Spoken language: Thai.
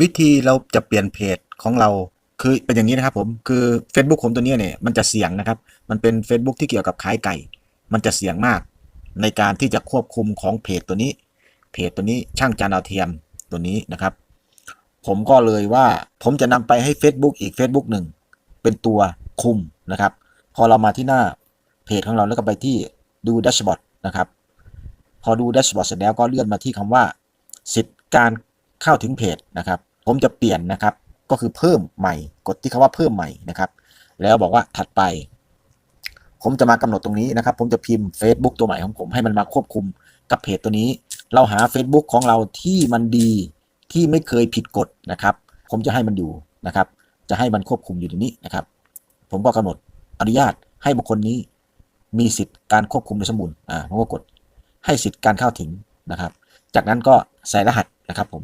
วิธีเราจะเปลี่ยนเพจของเราคือเป็นอย่างนี้นะครับผมคือ Facebook ผมตัวนี้เนี่ยมันจะเสี่ยงนะครับ มันเป็น Facebook ที่เกี่ยวกับขายไก่ มันจะเสี่ยงมาก ในการที่จะควบคุมของเพจตัวนี้ เพจตัวนี้ช่างจานดาวเทียมตัวนี้นะครับ ผมก็เลยว่าผมจะนำไปให้ Facebook อีก Facebook หนึ่งเป็นตัวคุมนะครับ พอเรามาที่หน้าเพจของเราแล้วก็ไปที่ดูแดชบอร์ดนะครับ พอดูแดชบอร์ดเสร็จแล้วก็เลื่อนมาที่คำว่า สิทธิ์การ เข้าถึงเพจนะครับ ผมจะเปลี่ยนนะครับ ก็คือเพิ่มใหม่ กดที่คำว่าเพิ่มใหม่นะครับ แล้วบอกว่าถัดไป ผมจะมากำหนดตรงนี้นะครับ ผมจะพิมพ์ Facebook ตัวใหม่ของผมให้มันมาควบคุมกับเพจตัวนี้ เราหา Facebook ของเราที่มันดีที่ไม่เคยผิดกฎนะครับ ผมจะให้มันอยู่นะครับ จะให้มันควบคุมอยู่ในนี้นะครับ ผมก็กำหนดอนุญาตให้บุคคลนี้ มีสิทธิ์การควบคุมโดยสมบูรณ์อ่าผมก็กดให้สิทธิ์การเข้าถึงนะครับ จากนั้นก็ใส่รหัสนะครับผม